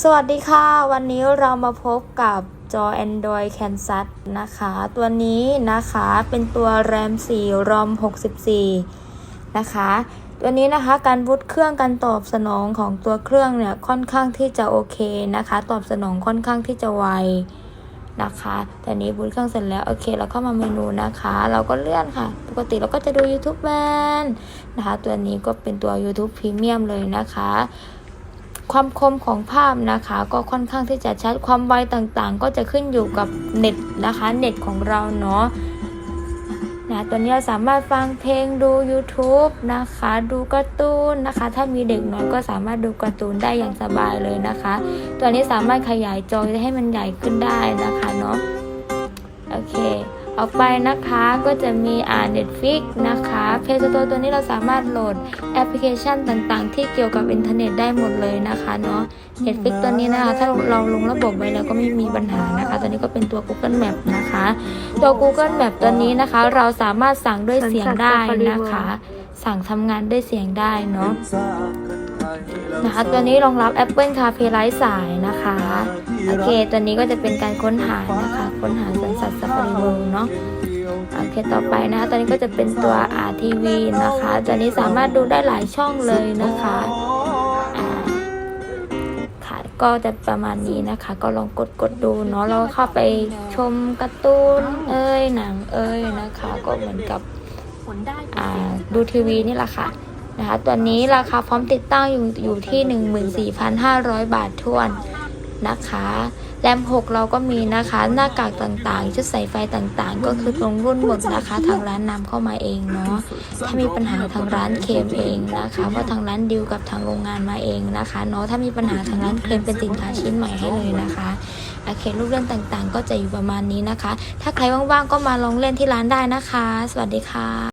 สวัสดีค่ะ วันนี้เรามาพบกับจอ Android Kansas นะคะ ตัวนี้นะคะเป็นตัว RAM 4 ROM 64 นะคะ ตัวนี้นะคะการบูตเครื่องการตอบสนองของตัวเครื่องเนี่ยค่อนข้างที่จะโอเคนะคะ ตอบสนองค่อนข้างที่จะไวนะคะแต่นี้บูตเครื่องเสร็จแล้วโอเคเราเข้ามาเมนูนะคะ เราก็เลื่อนค่ะ ปกติเราก็จะดู YouTube แบนนะคะ ตัวนี้ก็เป็นตัว YouTube Premium เลยนะคะ ความคมของภาพนะคะ ก็ค่อนข้างที่จะชัดความไวต่างๆ ก็จะขึ้นอยู่กับเน็ตนะคะเน็ตของเราเนาะนะตัวนี้เราสามารถฟังเพลงดู YouTube นะคะ ดูการ์ตูนนะคะ ถ้ามีเด็กน้อยก็สามารถดูการ์ตูนได้อย่างสบายเลยนะคะ ตัวนี้สามารถขยายจอให้มันใหญ่ขึ้นได้นะคะเนาะโอเค ออกไปนะคะก็จะมีอ่า Netflix นะคะ Play Store ตัวนี้เราสามารถโหลดแอปพลิเคชันต่างๆ ที่เกี่ยวกับอินเทอร์เน็ตได้หมดเลยนะคะเนาะ Netflix ตัวนี้นะคะ ถ้าเราลงระบบไว้แล้วก็ไม่มีปัญหานะคะ ตัวนี้ก็เป็นตัว Google Map นะคะ ตัว Google Map ตัวนี้นะคะ เราสามารถสั่งด้วยเสียงได้นะคะ สั่งทำงานด้วยเสียงได้เนาะ นะคะตัวนี้รองรับ Apple CarPlay ไร้สายนะคะ โอเค ตัวนี้ก็จะเป็นการค้นหานะคะ ค้นหาสวนสัตว์ Safari World เนาะโอเค ต่อไปนะคะตัวนี้ก็จะเป็นตัว RTV นะคะ ตัวนี้สามารถดูได้หลายช่องเลยนะคะค่ะก็จะประมาณนี้นะคะ ก็ลองกดกดดูเนาะ เราเข้าไปชมการ์ตูนเอ้ย หนังเอ้ยนะคะ ก็เหมือนกับดูทีวีนี่แหละค่ะ นะคะตัวนี้ราคาพร้อมติดตั้งอยู่อยู่ที่ 14,500 บาททวนนะคะแรม 6 เราก็มีนะคะ หน้ากากต่างๆ ชุดใส่ไฟต่างๆ ก็คือตรงรุ่นหมดนะคะ ทางร้านนำเข้ามาเองเนาะ ถ้ามีปัญหาทางร้านเคลมเองนะคะ เพราะทางร้านดิวกับทางโรงงานมาเองนะคะเนาะ ถ้ามีปัญหาทางร้านเคลมเป็นสินค้าชิ้นใหม่ให้เลยนะคะโอเครูปเรื่องต่างๆ ก็จะอยู่ประมาณนี้นะคะ ถ้าใครว่างๆ ก็มาลองเล่นที่ร้านได้นะคะ สวัสดีค่ะ